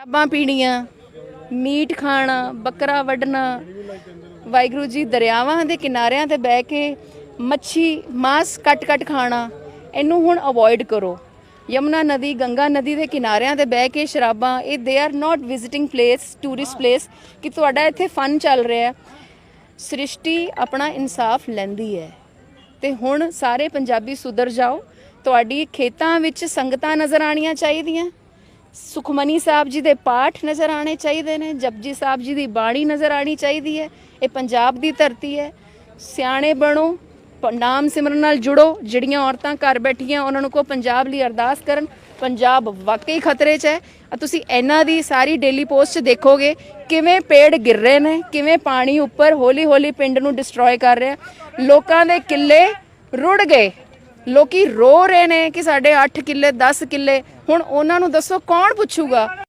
ਸ਼ਰਾਬਾਂ ਪੀਣੀਆਂ, meat ਖਾਣਾ, ਬੱਕਰਾ ਵੱਢਣਾ, ਵਾਹਿਗੁਰੂ ਜੀ ਦਰਿਆਵਾਂ ਦੇ ਕਿਨਾਰਿਆਂ ਤੇ ਬਹਿ ਕੇ ਮੱਛੀ, ਮਾਸ ਕੱਟ-ਕੱਟ ਖਾਣਾ, ਇਹਨੂੰ ਹੁਣ ਅਵੋਇਡ ਕਰੋ। ਯਮਨਾ ਨਦੀ, ਗੰਗਾ ਨਦੀ ਦੇ ਕਿਨਾਰਿਆਂ ਤੇ ਬਹਿ ਕੇ ਸ਼ਰਾਬਾਂ, ਇਹ they are not visiting place tourist place ਕਿ ਤੁਹਾਡਾ ਇੱਥੇ ਫਨ ਚੱਲ ਰਿਹਾ ਹੈ। ਸ੍ਰਿਸ਼ਟੀ ਆਪਣਾ ਇਨਸਾਫ ਲੈਂਦੀ ਹੈ। ਤੇ ਹੁਣ ਸਾਰੇ ਪੰਜਾਬੀ ਸੁਧਰ ਜਾਓ, ਤੁਹਾਡੀ ਖੇਤਾਂ ਵਿੱਚ ਸੰਗਤਾਂ ਨਜ਼ਰ ਆਣੀਆਂ ਚਾਹੀਦੀਆਂ। ਸੁਖਮਨੀ ਸਾਹਿਬ ਜੀ ਦੇ ਪਾਠ ਨਜ਼ਰ ਆਣੇ ਚਾਹੀਦੇ ਨੇ, ਜਪਜੀ ਸਾਹਿਬ ਜੀ ਦੀ ਬਾਣੀ ਨਜ਼ਰ ਆਣੀ ਚਾਹੀਦੀ ਹੈ, ਇਹ ਪੰਜਾਬ ਦੀ ਧਰਤੀ ਹੈ। ਸਿਆਣੇ ਬਣੋ ਨਾਮ ਸਿਮਰਨ ਨਾਲ ਜੁੜੋ, ਜਿਹੜੀਆਂ ਔਰਤਾਂ ਘਰ ਬੈਠੀਆਂ ਉਹਨਾਂ ਨੂੰ ਕੋ ਪੰਜਾਬ ਲਈ ਅਰਦਾਸ ਕਰਨ। ਪੰਜਾਬ ਵਾਕਈ ਖਤਰੇ 'ਚ ਹੈ। ਤੁਸੀਂ ਇਹਨਾਂ ਦੀ ਸਾਰੀ ਡੇਲੀ ਪੋਸਟ 'ਚ ਦੇਖੋਗੇ, ਕਿਵੇਂ ਪੇੜ ਗਿਰ ਰਹੇ ਨੇ, ਕਿਵੇਂ ਪਾਣੀ ਉੱਪਰ ਹੌਲੀ ਹੌਲੀ ਪਿੰਡ ਨੂੰ ਡਿਸਟਰੋਏ ਕਰ ਰਿਹਾ। ਲੋਕਾਂ ਦੇ ਕਿੱਲੇ ਰੁੜ ਗਏ। ਲੋਕੀ ਰੋ ਰਹੇ ਨੇ ਕਿ ਸਾਡੇ 8 ਕਿੱਲੇ 10 ਕਿੱਲੇ, ਹੁਣ ਉਹਨਾਂ ਨੂੰ ਦੱਸੋ ਕੌਣ ਪੁੱਛੂਗਾ?